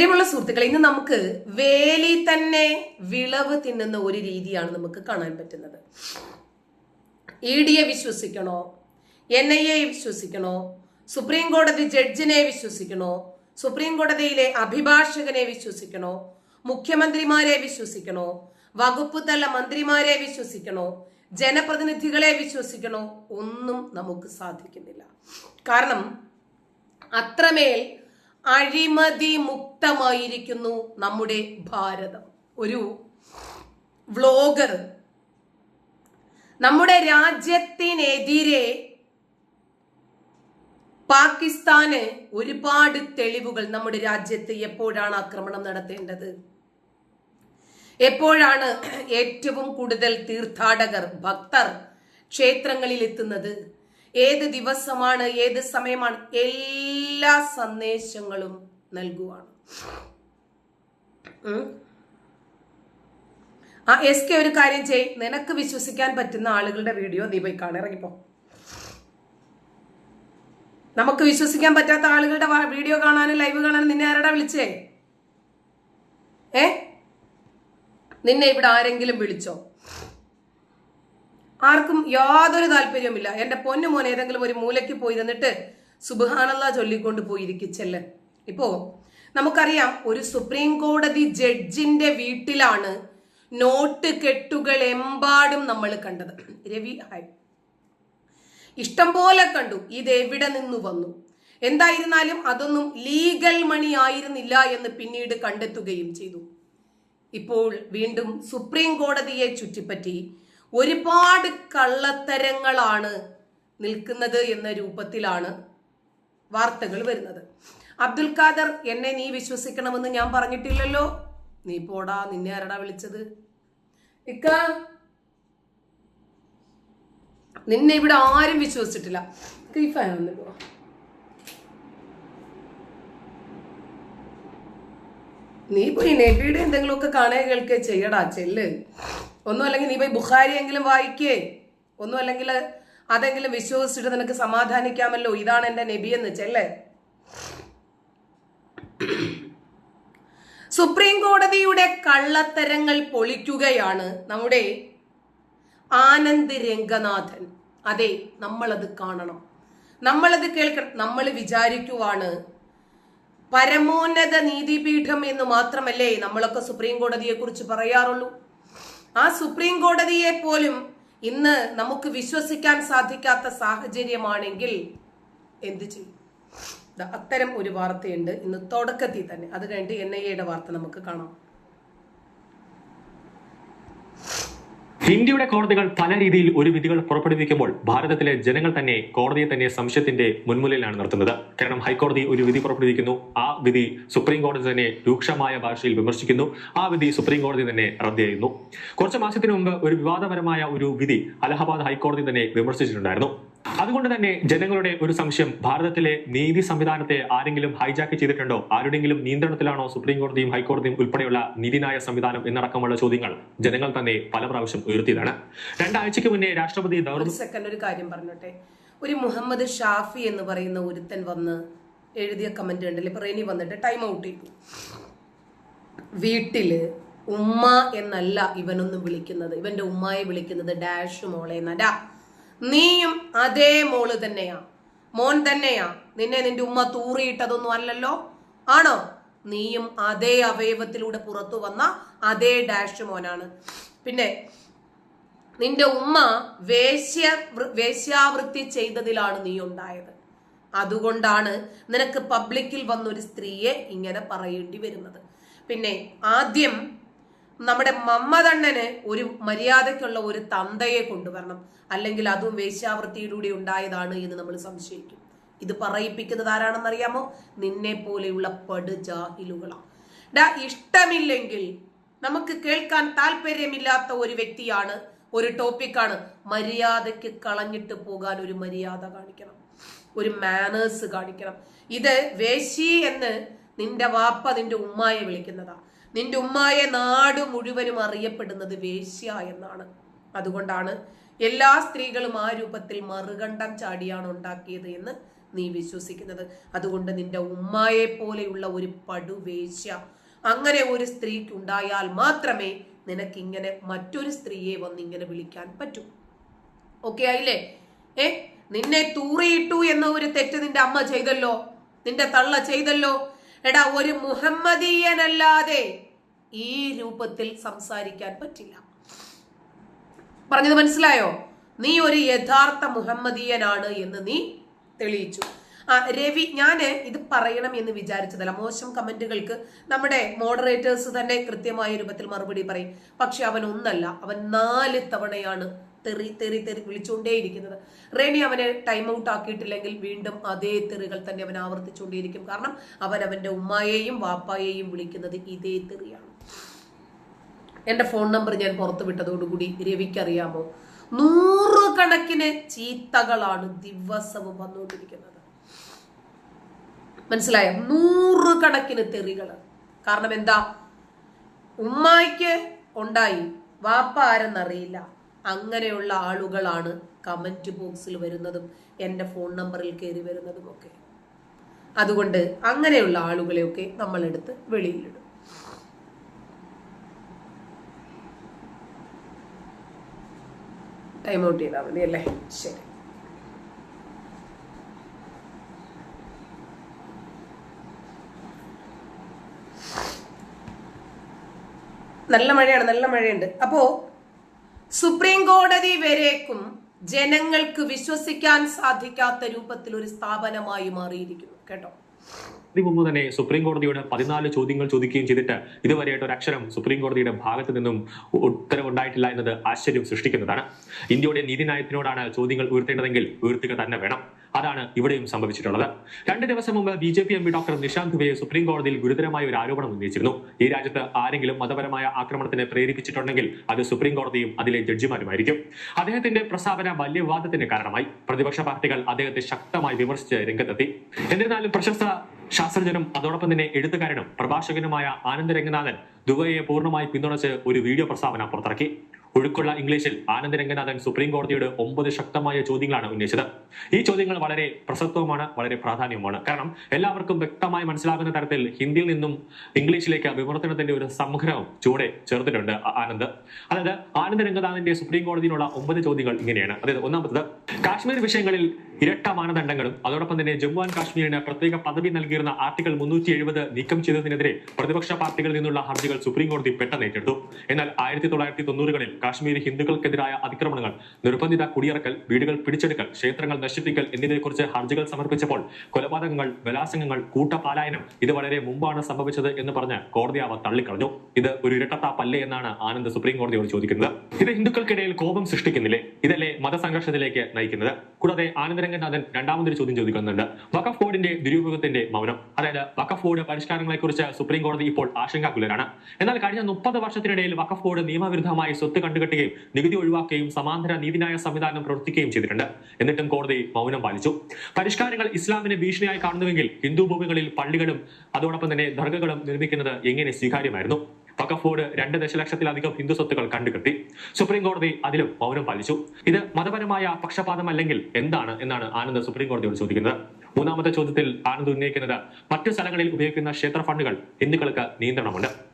പ്രിയമുള്ള സുഹൃത്തുക്കളെ ഇന്ന് നമുക്ക് വേലി തന്നെ വിളവ് തിന്നുന്ന ഒരു രീതിയാണ് നമുക്ക് കാണാൻ പറ്റുന്നത്. ഇ ഡിയെ വിശ്വസിക്കണോ? എൻ ഐ എ വിശ്വസിക്കണോ? സുപ്രീം കോടതി ജഡ്ജിനെ വിശ്വസിക്കണോ? സുപ്രീം കോടതിയിലെ അഭിഭാഷകനെ വിശ്വസിക്കണോ? മുഖ്യമന്ത്രിമാരെ വിശ്വസിക്കണോ? വകുപ്പ് തല മന്ത്രിമാരെ വിശ്വസിക്കണോ? ജനപ്രതിനിധികളെ വിശ്വസിക്കണോ? ഒന്നും നമുക്ക് സാധിക്കുന്നില്ല. കാരണം അത്രമേൽ അഴിമതി മുക്തമായിരിക്കുന്നു നമ്മുടെ ഭാരതം. ഒരു വ്ലോഗർ നമ്മുടെ രാജ്യത്തിനെതിരെ പാകിസ്ഥാന് ഒരുപാട് തെളിവുകൾ നമ്മുടെ രാജ്യത്ത് എപ്പോഴാണ് ആക്രമണം നടത്തേണ്ടത്? എപ്പോഴാണ് ഏറ്റവും കൂടുതൽ തീർത്ഥാടകർ ഭക്തർ ക്ഷേത്രങ്ങളിൽ എത്തുന്നത് ഏത് ദിവസമാണ് ഏത് സമയമാണ് എല്ലാ സന്ദേശങ്ങളും നൽകുവാണ്. ആ എസ് കെ ഒരു കാര്യം ചെയ്. നിനക്ക് വിശ്വസിക്കാൻ പറ്റുന്ന ആളുകളുടെ വീഡിയോ നീ പോയി കാണാൻ ഇറങ്ങിപ്പോ. നമുക്ക് വിശ്വസിക്കാൻ പറ്റാത്ത ആളുകളുടെ വീഡിയോ കാണാനും ലൈവ് കാണാനും നിന്നെ ആരാടാ വിളിച്ചേ? ഏ? നിന്നെ ഇവിടെ ആരെങ്കിലും വിളിച്ചോ? ആർക്കും യാതൊരു താല്പര്യവുമില്ല. എന്റെ പൊന്നു മോൻ ഏതെങ്കിലും ഒരു മൂലയ്ക്ക് പോയി നിന്നിട്ട് സുബഹാനല്ല ചൊല്ലിക്കൊണ്ട് പോയിരിക്കിച്ചല്ലേ ഇപ്പോ നമുക്കറിയാം ഒരു സുപ്രീം കോടതി ജഡ്ജിന്റെ വീട്ടിലാണ് നോട്ട് കെട്ടുകൾ എമ്പാടും നമ്മൾ കണ്ടത്. രവി ഹായ്. ഇഷ്ടം പോലെ കണ്ടു ഇത് എവിടെ നിന്ന് വന്നു? എന്തായിരുന്നാലും അതൊന്നും ലീഗൽ മണി ആയിരുന്നില്ല എന്ന് പിന്നീട് കണ്ടെത്തുകയും ചെയ്തു. ഇപ്പോൾ വീണ്ടും സുപ്രീം കോടതിയെ ചുറ്റിപ്പറ്റി ഒരുപാട് കള്ളത്തരങ്ങളാണ് നിൽക്കുന്നത് എന്ന രൂപത്തിലാണ് വാർത്തകൾ വരുന്നത്. അബ്ദുൽ ഖാദർ എന്നെ നീ വിശ്വസിക്കണമെന്ന് ഞാൻ പറഞ്ഞിട്ടില്ലല്ലോ. നീ പോടാ നിന്നെ ആരടാ വിളിച്ചത്? ഇക്ക നിന്നെ ഇവിടെ ആരും വിശ്വസിച്ചിട്ടില്ല. ഈ. നീ പോയി നബിയുടെ എന്തെങ്കിലുമൊക്കെ കാണുക കേൾക്കുക ചെയ്യടാ ചെല്ല്. ഒന്നും അല്ലെങ്കിൽ നീ പോയി ബുഖാരി എങ്കിലും വായിക്കേ. ഒന്നും അല്ലെങ്കിൽ അതെങ്കിലും വിശ്വസിച്ചിട്ട് നിനക്ക് സമാധാനിക്കാമല്ലോ. ഇതാണ് എന്റെ നബി എന്ന് ചെല്ലേ സുപ്രീം കോടതിയുടെ കള്ളത്തരങ്ങൾ പൊളിക്കുകയാണ് നമ്മുടെ ആനന്ദ് രംഗനാഥൻ. അതെ നമ്മളത് കാണണം. നമ്മളത് കേൾക്കണം. നമ്മൾ വിചാരിക്കുവാണ് പരമോന്നത നീതിപീഠം എന്ന് മാത്രമല്ലേ നമ്മളൊക്കെ സുപ്രീം കോടതിയെ കുറിച്ച് പറയാറുള്ളൂ. ആ സുപ്രീം കോടതിയെ പോലും ഇന്ന് നമുക്ക് വിശ്വസിക്കാൻ സാധിക്കാത്ത സാഹചര്യമാണെങ്കിൽ എന്ത് ചെയ്യും? അത്തരം ഒരു വാർത്തയുണ്ട്. ഇന്ന് തുടക്കത്തിൽ തന്നെ. അത് കഴിഞ്ഞിട്ട് എൻ ഐ എയുടെ വാർത്ത നമുക്ക് കാണാം. ഇന്ത്യയുടെ കോടതികൾ പല രീതിയിൽ ഒരു വിധികൾ പുറപ്പെടുവിക്കുമ്പോൾ ഭാരതത്തിലെ ജനങ്ങൾ തന്നെ കോടതിയെ തന്നെ സംശയത്തിന്റെ മുൻമുലയിലാണ് നിർത്തുന്നത്. കാരണം ഹൈക്കോടതി ഒരു വിധി പുറപ്പെടുവിക്കുന്നു. ആ വിധി സുപ്രീം കോടതി തന്നെ രൂക്ഷമായ ഭാഷയിൽ വിമർശിക്കുന്നു. ആ വിധി സുപ്രീം കോടതി തന്നെ റദ്ദ് ചെയ്യുന്നു. കുറച്ച് മാസത്തിന് മുമ്പ് ഒരു വിവാദപരമായ ഒരു വിധി അലഹബാദ് ഹൈക്കോടതി തന്നെ വിമർശിച്ചിട്ടുണ്ടായിരുന്നു. അതുകൊണ്ട് തന്നെ ജനങ്ങളുടെ ഒരു സംശയം ഭാരതത്തിലെ നീതി സംവിധാനത്തെ ആരെങ്കിലും ഹൈജാക്ക് ചെയ്തിട്ടുണ്ടോ? ആരുടെങ്കിലും നിയന്ത്രണത്തിലാണോ സുപ്രീം കോടതിയും ഹൈക്കോടതിയും ഉൾപ്പെടെയുള്ള നീതിന്യായ സംവിധാനം എന്നടക്കമുള്ള ചോദ്യങ്ങൾ ജനങ്ങൾ തന്നെ പല പ്രാവശ്യം ഉയർത്തിയതാണ്. രണ്ടാഴ്ചയ്ക്ക് മുന്നേ രാഷ്ട്രപതി ഒരു സെക്കൻഡ് ഒരു കാര്യം പറഞ്ഞോട്ടെ. ഒരു മുഹമ്മദ് ഷാഫി എന്ന് പറയുന്ന ഒരുത്തൻ വന്ന് എഴുതിയ കമന്റ് ഉണ്ടല്ലോ ഇപ്പൊ റെനി വന്നിട്ട് ടൈം ഔട്ട് ചെയ്തു. വീട്ടിൽ ഉമ്മ എന്നല്ല ഇവനൊന്നും വിളിക്കുന്നത്. ഇവന്റെ ഉമ്മയെ വിളിക്കുന്നത് ഡാഷ് മോളെ എന്നല്ല നീയും അതേ മോൾ തന്നെയാ. മോൻ തന്നെയാ. നിന്നെ നിന്റെ ഉമ്മ തൂറിയിട്ടതൊന്നും അല്ലല്ലോ. ആണോ? നീയും അതേ അവയവത്തിലൂടെ പുറത്തു വന്ന അതേ ഡാഷ് മോനാണ്. പിന്നെ നിന്റെ ഉമ്മ വേശ്യ വേശ്യാവൃത്തി ചെയ്തതിലാണ് നീ ഉണ്ടായത്. അതുകൊണ്ടാണ് നിനക്ക് പബ്ലിക്കിൽ വന്നൊരു സ്ത്രീയെ ഇങ്ങനെ പറയേണ്ടി വരുന്നത്. പിന്നെ ആദ്യം നമ്മുടെ മമ്മതണ്ണന് ഒരു മര്യാദയ്ക്കുള്ള ഒരു തന്തയെ കൊണ്ടുവരണം. അല്ലെങ്കിൽ അതും വേശ്യാവൃത്തിയിലൂടെ ഉണ്ടായതാണ് എന്ന് നമ്മൾ സംശയിക്കും. ഇത് പറയിപ്പിക്കുന്നത് ആരാണെന്നറിയാമോ? നിന്നെ പോലെയുള്ള പടുജാഹിലുകളാണ്. ഡാ ഇഷ്ടമില്ലെങ്കിൽ നമുക്ക് കേൾക്കാൻ താല്പര്യമില്ലാത്ത ഒരു വ്യക്തിയാണ് ഒരു ടോപ്പിക്കാണ്. മര്യാദയ്ക്ക് കളഞ്ഞിട്ട് പോകാൻ ഒരു മര്യാദ കാണിക്കണം. ഒരു മാനേഴ്സ് കാണിക്കണം. ഇത് വേശി എന്ന് നിന്റെ വാപ്പ നിന്റെ ഉമ്മായെ വിളിക്കുന്നതാ. നിന്റെ ഉമ്മായെ നാട് മുഴുവനും അറിയപ്പെടുന്നത് വേശ്യ എന്നാണ്. അതുകൊണ്ടാണ് എല്ലാ സ്ത്രീകളും ആ രൂപത്തിൽ മറുകണ്ഠം ചാടിയാണ് ഉണ്ടാക്കിയത് എന്ന് നീ വിശ്വസിക്കുന്നത്. അതുകൊണ്ട് നിന്റെ ഉമ്മായെ പോലെയുള്ള ഒരു പടുവേശ്യ അങ്ങനെ ഒരു സ്ത്രീക്ക് ഉണ്ടായാൽ മാത്രമേ നിനക്കിങ്ങനെ മറ്റൊരു സ്ത്രീയെ വന്ന് ഇങ്ങനെ വിളിക്കാൻ പറ്റൂ. ഓക്കെ ആയില്ലേ? ഏ? നിന്നെ തൂറിയിട്ടു എന്ന ഒരു തെറ്റ് നിന്റെ അമ്മ ചെയ്തല്ലോ? നിന്റെ തള്ള ചെയ്തല്ലോ? എടാ ഒരു മുഹമ്മദീയനല്ലാതെ ഈ രൂപത്തിൽ സംസാരിക്കാൻ പറ്റില്ല. പറഞ്ഞത് മനസ്സിലായോ? നീ ഒരു യഥാർത്ഥ മുഹമ്മദീയനാണ് എന്ന് നീ തെളിയിച്ചു. ആ രവി ഞാൻ ഇത് പറയണം എന്ന് വിചാരിച്ചതല്ല. മോശം കമന്റുകൾക്ക് നമ്മുടെ മോഡറേറ്റേഴ്സ് തന്നെ കൃത്യമായ രൂപത്തിൽ മറുപടി പറയും. പക്ഷെ അവൻ ഒന്നല്ല അവൻ നാല് തവണയാണ് തെറി തെറി തെറി വിളിച്ചുകൊണ്ടേയിരിക്കുന്നത്. റേണി അവനെ ടൈം ഔട്ട് ആക്കിയിട്ടില്ലെങ്കിൽ വീണ്ടും അതേ തെറികൾ തന്നെ അവൻ ആവർത്തിച്ചുകൊണ്ടേയിരിക്കും. കാരണം അവൻ അവന്റെ ഉമ്മായെയും വാപ്പായെയും വിളിക്കുന്നത് ഇതേ തെറിയാണ്. എന്റെ ഫോൺ നമ്പർ ഞാൻ പുറത്തു വിട്ടതോടുകൂടി രവിക്കറിയാമോ? നൂറുകണക്കിന് ചീത്തകളാണ് ദിവസവും വന്നുകൊണ്ടിരിക്കുന്നത്. മനസ്സിലായോ? നൂറുകണക്കിന് തെറികൾ കാരണം എന്താ? ഉമ്മായിക്ക് ഉണ്ടായി വാപ്പ ആരെന്നറിയില്ല. അങ്ങനെയുള്ള ആളുകളാണ് കമന്റ് ബോക്സിൽ വരുന്നതും എന്റെ ഫോൺ നമ്പറിൽ കയറി വരുന്നതും ഒക്കെ. അതുകൊണ്ട് അങ്ങനെയുള്ള ആളുകളെയൊക്കെ നമ്മളെടുത്ത് വെളിയിലിടും. ടൈം ഔട്ട് ചെയ്താൽ മതി അല്ലേ? ശരി. നല്ല മഴയാണ് നല്ല മഴയുണ്ട്. അപ്പോ സുപ്രീം കോടതി വരേക്കും ജനങ്ങൾക്ക് വിശ്വസിക്കാൻ സാധിക്കാത്ത രൂപത്തിൽ ഒരു സ്ഥാപനമായി മാറിയിരിക്കുന്നു. കേട്ടോ? ഇതിനു മുമ്പ് തന്നെ സുപ്രീം കോടതിയോട് പതിനാല് ചോദ്യങ്ങൾ ചോദിക്കുകയും ചെയ്തിട്ട് ഇതുവരെയായിട്ട് ഒരു അക്ഷരം സുപ്രീം കോടതിയുടെ ഭാഗത്ത് നിന്നും ഉത്തരവുണ്ടായിട്ടില്ല എന്നത് ആശ്ചര്യം സൃഷ്ടിക്കുന്നതാണ്. ഇന്ത്യയുടെ നീതിന്യായത്തിനോടാണ് ചോദ്യങ്ങൾ ഉയർത്തേണ്ടതെങ്കിൽ ഉയർത്തുക തന്നെ വേണം. അതാണ് ഇവിടെയും സംഭവിച്ചിട്ടുള്ളത്. രണ്ട് ദിവസം മുമ്പ് B J P M P doctor Nishant Dubey supreme കോടതിയിൽ ഗുരുതരമായ ഒരു ആരോപണം ഉന്നയിച്ചിരുന്നു. ഈ രാജ്യത്ത് ആരെങ്കിലും മതപരമായ ആക്രമണത്തിന് പ്രേരിപ്പിച്ചിട്ടുണ്ടെങ്കിൽ അത് സുപ്രീം കോടതിയും അതിലെ ജഡ്ജിമാരുമായിരിക്കും. അദ്ദേഹത്തിന്റെ പ്രസ്താവന വലിയ വിവാദത്തിന് കാരണമായി. പ്രതിപക്ഷ പാർട്ടികൾ അദ്ദേഹത്തെ ശക്തമായി വിമർശിച്ച് രംഗത്തെത്തി. എന്നിരുന്നാലും പ്രശസ്ത ശാസ്ത്രജ്ഞനും അതോടൊപ്പം തന്നെ എഴുത്തുകാരനും പ്രഭാഷകനുമായ ആനന്ദ് രംഗനാഥൻ ദുബൈയെ പൂർണമായി പിന്തുണച്ച് ഒരു വീഡിയോ പ്രസ്താവന പുറത്തിറക്കി. ഒഴുക്കുള്ള ഇംഗ്ലീഷിൽ ആനന്ദ് രംഗനാഥൻ സുപ്രീം കോടതിയുടെ ഒമ്പത് ശക്തമായ ചോദ്യങ്ങളാണ് ഉന്നയിച്ചത്. ഈ ചോദ്യങ്ങൾ വളരെ പ്രസക്തവുമാണ് വളരെ പ്രാധാന്യവുമാണ്. കാരണം എല്ലാവർക്കും വ്യക്തമായി മനസ്സിലാകുന്ന തരത്തിൽ ഹിന്ദിയിൽ നിന്നും ഇംഗ്ലീഷിലേക്ക് വിവർത്തനത്തിന്റെ ഒരു സംഗ്രഹം ചൂടെ ചേർത്തിട്ടുണ്ട് ആനന്ദ്. അതായത് ആനന്ദ് രംഗനാഥന്റെ സുപ്രീം കോടതിയിലുള്ള ഒമ്പത് ചോദ്യങ്ങൾ ഇങ്ങനെയാണ്. അതായത് ഒന്നാമത്തത് കാശ്മീർ വിഷയങ്ങളിൽ ഇരട്ട മാനദണ്ഡങ്ങളും അതോടൊപ്പം തന്നെ ജമ്മു ആൻഡ് കാശ്മീരിന് പ്രത്യേക പദവി നൽകിയിരുന്ന ആർട്ടിക്കിൾ മുന്നൂറ്റി എഴുപത് നീക്കം ചെയ്തതിനെതിരെ പ്രതിപക്ഷ പാർട്ടികളിൽ നിന്നുള്ള ഹർജികൾ സുപ്രീം കോടതി പെട്ടെന്ന് ഏറ്റെടുത്തു. എന്നാൽ ആയിരത്തി തൊള്ളായിരത്തി തൊണ്ണൂറുകളിൽ കാശ്മീർ ഹിന്ദുക്കൾക്കെതിരായ അതിക്രമണങ്ങൾ നിർബന്ധിത കുടിയിറക്കൽ വീടുകൾ പിടിച്ചെടുക്കൽ ക്ഷേത്രങ്ങൾ നശിപ്പിക്കൽ എന്നിവയെക്കുറിച്ച് ഹർജികൾ സമർപ്പിച്ചപ്പോൾ കൊലപാതകങ്ങൾ ബലാസംഗങ്ങൾ കൂട്ടപാലായനം ഇത് വളരെ മുമ്പാണ് സംഭവിച്ചത് എന്ന് പറഞ്ഞ് കോടതി അവ തള്ളിക്കളഞ്ഞു. ഇത് ഒരു ഇരട്ടത്താപ്പല്ലേ എന്നാണ് ആനന്ദ് സുപ്രീം കോടതിയോട് ചോദിക്കുന്നത്. ഇത് ഹിന്ദുക്കൾക്കിടയിൽ കോപം സൃഷ്ടിക്കുന്നില്ലേ? ഇതല്ലേ മതസംഘർഷത്തിലേക്ക് നയിക്കുന്നത്? കൂടാതെ ആനന്ദരംഗനാഥൻ രണ്ടാമതൊരു ചോദ്യം ചോദിക്കുന്നുണ്ട്. വഖഫ് ബോർഡിന്റെ ദുരുപയോഗത്തിന്റെ മൗനം അതായത് വഖഫ് ബോർഡ് പരിഷ്കാരങ്ങളെ കുറിച്ച് സുപ്രീം കോടതി ഇപ്പോൾ ആശങ്കാകുലരാണ്. എന്നാൽ കഴിഞ്ഞ മുപ്പത് വർഷത്തിനിടയിൽ വഖഫ് ബോർഡ് നിയമവിരുദ്ധമായി സ്വത്ത് കണ്ടുകെട്ടുകയും നികുതി ഒഴിവാക്കുകയും സമാന്തര നീതിന്യായ സംവിധാനം പ്രവർത്തിക്കുകയും ചെയ്തിട്ടുണ്ട്. എന്നിട്ടും കോടതി മൗനം പാലിച്ചു. പരിഷ്കാരങ്ങൾ ഇസ്ലാമിനെ ഭീഷണിയായി കാണുന്നുവെങ്കിൽ ഹിന്ദു ഭൂമികളിൽ പള്ളികളും അതോടൊപ്പം തന്നെ ദർഗകളും നിർമ്മിക്കുന്നത് എങ്ങനെ സ്വീകാര്യമായിരുന്നു? വഖഫ് രണ്ട് ദശലക്ഷത്തിലധികം ഹിന്ദു സ്വത്തുക്കൾ കണ്ടുകെട്ടി. സുപ്രീം കോടതി അതിലും മൗനം പാലിച്ചു. ഇത് മതപരമായ പക്ഷപാതമല്ലെങ്കിൽ എന്താണ് എന്നാണ് ആനന്ദ് സുപ്രീം കോടതിയോട് ചോദിക്കുന്നത്. മൂന്നാമത്തെ ചോദ്യത്തിൽ ആനന്ദ് ഉന്നയിക്കുന്നത് മറ്റു സ്ഥലങ്ങളിൽ ഉപയോഗിക്കുന്ന ക്ഷേത്ര ഫണ്ടുകൾ ഹിന്ദുക്കൾക്ക് നിയന്ത്രണമുണ്ട്.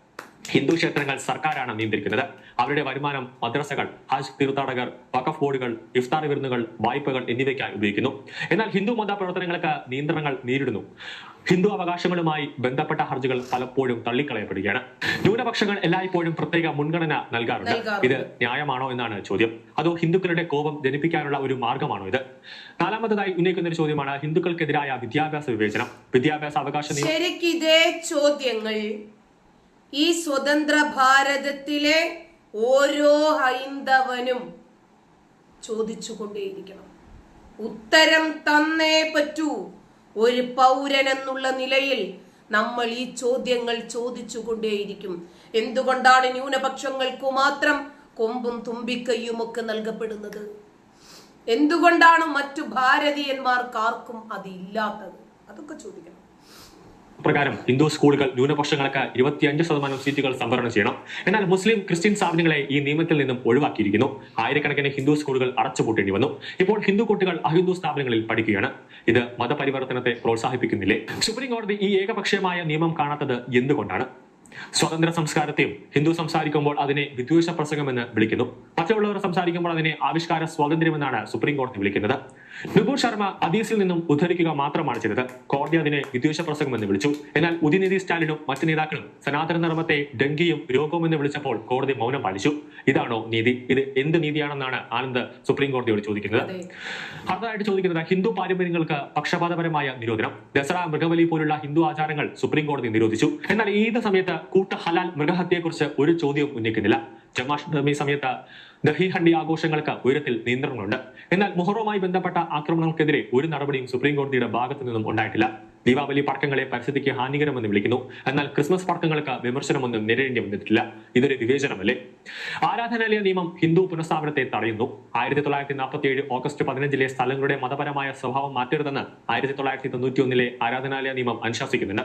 ഹിന്ദു ക്ഷേത്രങ്ങൾ സർക്കാരാണ് നിയന്ത്രിക്കുന്നത്. അവരുടെ വരുമാനം മദ്രസകൾ ഹജ്ജ് തീർത്ഥാടകർ വഖഫ് ബോർഡുകൾ ഇഫ്താർ വിരുന്നുകൾ വായ്പകൾ എന്നിവയ്ക്കായി ഉപയോഗിക്കുന്നു. എന്നാൽ ഹിന്ദു മത പ്രവർത്തനങ്ങൾക്ക് നിയന്ത്രണങ്ങൾ നേരിടുന്നു. ഹിന്ദു അവകാശങ്ങളുമായി ബന്ധപ്പെട്ട ഹർജികൾ പലപ്പോഴും തള്ളിക്കളയപ്പെടുകയാണ്. ന്യൂനപക്ഷങ്ങൾ എല്ലായ്പ്പോഴും പ്രത്യേക മുൻഗണന നൽകാറുണ്ട്. ഇത് ന്യായമാണോ എന്നാണ് ചോദ്യം. അതോ ഹിന്ദുക്കളുടെ കോപം ജനിപ്പിക്കാനുള്ള ഒരു മാർഗമാണോ ഇത്? നാലാമതായി ഉന്നയിക്കുന്ന ഒരു ചോദ്യമാണ് ഹിന്ദുക്കൾക്കെതിരായ വിദ്യാഭ്യാസ വിവേചനം. വിദ്യാഭ്യാസ അവകാശ നിയമം ശരിക്കും ഇതേ ചോദ്യങ്ങൾ. ഈ സ്വതന്ത്ര ഭാരതത്തിലെ ഓരോ ഹൈന്ദവനും ചോദിച്ചുകൊണ്ടേയിരിക്കണം. ഉത്തരം തന്നേ പറ്റൂ. ഒരു പൗരൻ എന്നുള്ള നിലയിൽ നമ്മൾ ഈ ചോദ്യങ്ങൾ ചോദിച്ചുകൊണ്ടേയിരിക്കും. എന്തുകൊണ്ടാണ് ന്യൂനപക്ഷങ്ങൾക്ക് മാത്രം കൊമ്പും തുമ്പിക്കൈയും ഒക്കെ നൽകപ്പെടുന്നത്? എന്തുകൊണ്ടാണ് മറ്റു ഭാരതീയന്മാർക്ക് ആർക്കും അതില്ലാത്തത് അതൊക്കെ ചോദിക്കണം. പ്രകാരം ഹിന്ദു സ്കൂളുകൾ ന്യൂനപക്ഷങ്ങൾക്ക് ഇരുപത്തിയഞ്ച് ശതമാനം സീറ്റുകൾ സംവരണം ചെയ്യണം. എന്നാൽ മുസ്ലിം ക്രിസ്ത്യൻ സ്ഥാപനങ്ങളെ ഈ നിയമത്തിൽ നിന്നും ഒഴിവാക്കിയിരിക്കുന്നു. ആയിരക്കണക്കിന് ഹിന്ദു സ്കൂളുകൾ അടച്ചുപൂട്ടേണ്ടി വന്നു. ഇപ്പോൾ ഹിന്ദു കുട്ടികൾ അഹിന്ദു സ്ഥാപനങ്ങളിൽ പഠിക്കുകയാണ്. ഇത് മതപരിവർത്തനത്തെ പ്രോത്സാഹിപ്പിക്കുന്നില്ലേ? സുപ്രീം കോടതി ഈ ഏകപക്ഷീയമായ നിയമം കാണാത്തത് എന്തുകൊണ്ടാണ്? സ്വതന്ത്ര സംസ്കാരത്തെയും ഹിന്ദു സംസാരിക്കുമ്പോൾ അതിനെ വിദ്വേഷ പ്രസംഗമെന്ന് വിളിക്കുന്നു. മറ്റുള്ളവർ സംസാരിക്കുമ്പോൾ അതിനെ ആവിഷ്കാര സ്വാതന്ത്ര്യമെന്നാണ് സുപ്രീം കോടതി വിളിക്കുന്നത്. നുപുർ ശർമ്മ അദീസിൽ നിന്നും ഉദ്ധരിക്കുക മാത്രമാണ് ചെയ്തത്. കോടതി അതിനെ വിദ്വേഷ പ്രസംഗമെന്ന് വിളിച്ചു. എന്നാൽ ഉദിനിധി സ്റ്റാലിനും മറ്റു നേതാക്കളും സനാതന ധർമ്മത്തെ ഡങ്കിയും രോഗവും എന്ന് വിളിച്ചപ്പോൾ കോടതി മൗനം പാലിച്ചു. ഇതാണോ നീതി? ഇത് എന്ത് നീതിയാണെന്നാണ് ആനന്ദ് സുപ്രീം കോടതിയോട് ചോദിക്കുന്നത്. അടുത്തതായിട്ട് ചോദിക്കുന്നത് ഹിന്ദു പാരമ്പര്യങ്ങൾക്ക് പക്ഷപാതപരമായ നിരോധനം. ദസറ മൃഗബലി പോലുള്ള ഹിന്ദു ആചാരങ്ങൾ സുപ്രീം കോടതി നിരോധിച്ചു. എന്നാൽ ഏത് സമയത്ത് കൂട്ട ഹലാൽ മൃഗഹത്യയെക്കുറിച്ച് ഒരു ചോദ്യവും ഉന്നയിക്കുന്നില്ല. ജന്മാഷ്ടമി സമയത്ത് ദഹി ഹണ്ടി ആഘോഷങ്ങൾക്ക് ഉയരത്തിൽ നിയന്ത്രണങ്ങളുണ്ട്. എന്നാൽ മുഹറവുമായി ബന്ധപ്പെട്ട ആക്രമണങ്ങൾക്കെതിരെ ഒരു നടപടിയും സുപ്രീം കോടതിയുടെ ഭാഗത്തു നിന്നും ഉണ്ടായിട്ടില്ല. ദീപാവലി പടക്കങ്ങളെ പരിസ്ഥിതിക്ക് ഹാനികരമെന്ന് വിളിക്കുന്നു. എന്നാൽ ക്രിസ്മസ് പടക്കങ്ങൾക്ക് വിമർശനമൊന്നും നേരിടേണ്ടി വന്നിട്ടില്ല. ഇതൊരു വിവേചനമല്ലേ? ആരാധനാലയ നിയമം ഹിന്ദു പുനഃസ്ഥാപനത്തെ തടയുന്നു. ആയിരത്തി തൊള്ളായിരത്തി നാൽപ്പത്തി ഏഴ് ഓഗസ്റ്റ് പതിനഞ്ചിലെ സ്ഥലങ്ങളുടെ മതപരമായ സ്വഭാവം മാറ്റരുതെന്ന് ആയിരത്തി തൊള്ളായിരത്തി തൊണ്ണൂറ്റി ഒന്നിലെ ആരാധനാലയ നിയമം അനുശാസിക്കുന്നുണ്ട്.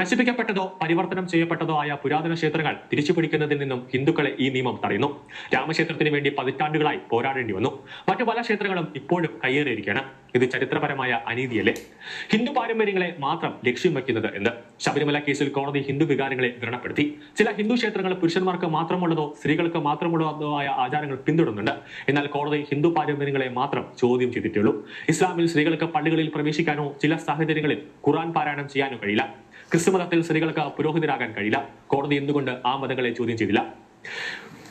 നശിപ്പിക്കപ്പെട്ടതോ പരിവർത്തനം ചെയ്യപ്പെട്ടതോ ആയ പുരാതന ക്ഷേത്രങ്ങൾ തിരിച്ചുപിടിക്കുന്നതിൽ നിന്നും ഹിന്ദുക്കളെ ഈ നിയമം തടയുന്നു. രാമക്ഷേത്രത്തിന് വേണ്ടി പതിറ്റാണ്ടുകളായി പോരാടേണ്ടി വന്നു. മറ്റു പല ക്ഷേത്രങ്ങളും ഇപ്പോഴും കയ്യേറിയിരിക്കുകയാണ്. ഇത് ചരിത്രപരമായ അനീതിയല്ലേ? ഹിന്ദു പാരമ്പര്യങ്ങളെ മാത്രം ലക്ഷ്യം വയ്ക്കുന്നത് എന്ന് ശബരിമല കേസിൽ കോടതി ഹിന്ദു വികാരങ്ങളെ വ്രണപ്പെടുത്തി. ചില ഹിന്ദു ക്ഷേത്രങ്ങൾ പുരുഷന്മാർക്ക് മാത്രമുള്ളതോ സ്ത്രീകൾക്ക് മാത്രമുള്ളതോ ആയ ആചാരങ്ങൾ പിന്തുടരുന്നുണ്ട് എന്നാൽ കോടതി ഹിന്ദു പാരമ്പര്യങ്ങളെ മാത്രം ചോദ്യം ചെയ്തിട്ടുള്ളൂ. ഇസ്ലാമിൽ സ്ത്രീകൾക്ക് പള്ളികളിൽ പ്രവേശിക്കാനോ ചില സാഹചര്യങ്ങളിൽ ഖുറാൻ പാരായണം ചെയ്യാനോ കഴിയില്ല. ക്രിസ്തുമതത്തിൽ സ്ത്രീകൾക്ക് പുരോഹിതരാകാൻ കഴിയില്ല. കോടതി എന്തുകൊണ്ട് ആ മതങ്ങളെ ചോദ്യം ചെയ്തില്ല?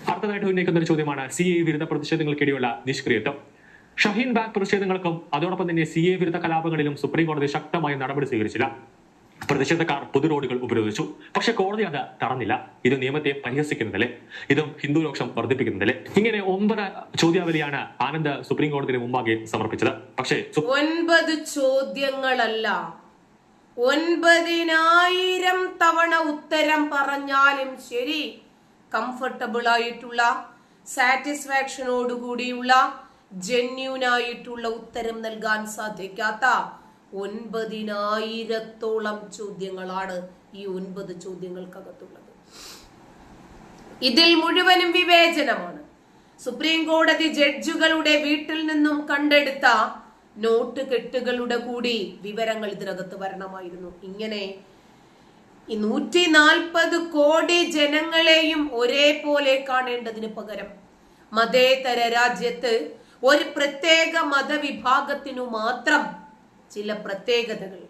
അടുത്തതായിട്ട് ഉന്നയിക്കുന്ന ഒരു ചോദ്യമാണ് സി എ വിരുദ്ധ പ്രതിഷേധങ്ങൾക്കിടെയുള്ള നിഷ്ക്രിയത്വം. ഷഹീൻ ബാഗ് പ്രതിഷേധങ്ങൾക്കും അതോടൊപ്പം തന്നെ സി എ വിരുദ്ധ കലാപങ്ങളിലും സുപ്രീം കോടതി ശക്തമായ നടപടി സ്വീകരിച്ചില്ല. പ്രതിഷേധക്കാർ പൊതു റോഡുകൾ ഉപരോധിച്ചു. പക്ഷെ കോടതി അത് തടഞ്ഞില്ല. ഇത് നിയമത്തെ പരിഹസിക്കുന്നതല്ലേ? ഇതും ഹിന്ദുരോക്ഷം വർദ്ധിപ്പിക്കുന്നതല്ലേ? ഇങ്ങനെ ഒമ്പത് ചോദ്യാവലിയാണ് ആനന്ദ് സുപ്രീം കോടതിയുടെ മുമ്പാകെ സമർപ്പിച്ചത്. പക്ഷേ ഒൻപത് ചോദ്യങ്ങളല്ല. ഒൻപതിനായിരം തവണ ഉത്തരം പറഞ്ഞാലും ശരി. കംഫർട്ടബിൾ ആയിട്ടുള്ള സാറ്റിസ്ഫാക്ഷനോടുകൂടിയുള്ള ജെന്യൂൻ ആയിട്ടുള്ള ഉത്തരം നൽകാൻ സാധിക്കാത്ത ഒൻപതിനായിരത്തോളം ചോദ്യങ്ങളാണ് ഈ ഒൻപത് ചോദ്യങ്ങൾക്കകത്തുള്ളത്. ഇതിൽ മുഴുവനും വിവേചനമാണ്. സുപ്രീം കോടതി ജഡ്ജുകളുടെ വീട്ടിൽ നിന്നും കണ്ടെടുത്ത നോട്ട് കെട്ടുകളുടെ കൂടി വിവരങ്ങൾ ഇതിനകത്ത് വരണമായിരുന്നു. ഇങ്ങനെ ഈ നൂറ്റി നാൽപ്പത് കോടി ജനങ്ങളെയും ഒരേപോലെ കാണേണ്ടതിന് പകരം മതേതര രാജ്യത്ത് ഒരു പ്രത്യേക മതവിഭാഗത്തിനു മാത്രം ചില പ്രത്യേകതകൾ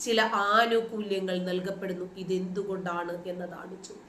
ചില ആനുകൂല്യങ്ങൾ നൽകപ്പെടുന്നു. ഇതെന്തുകൊണ്ടാണ് എന്നതാണ് ചോദ്യം.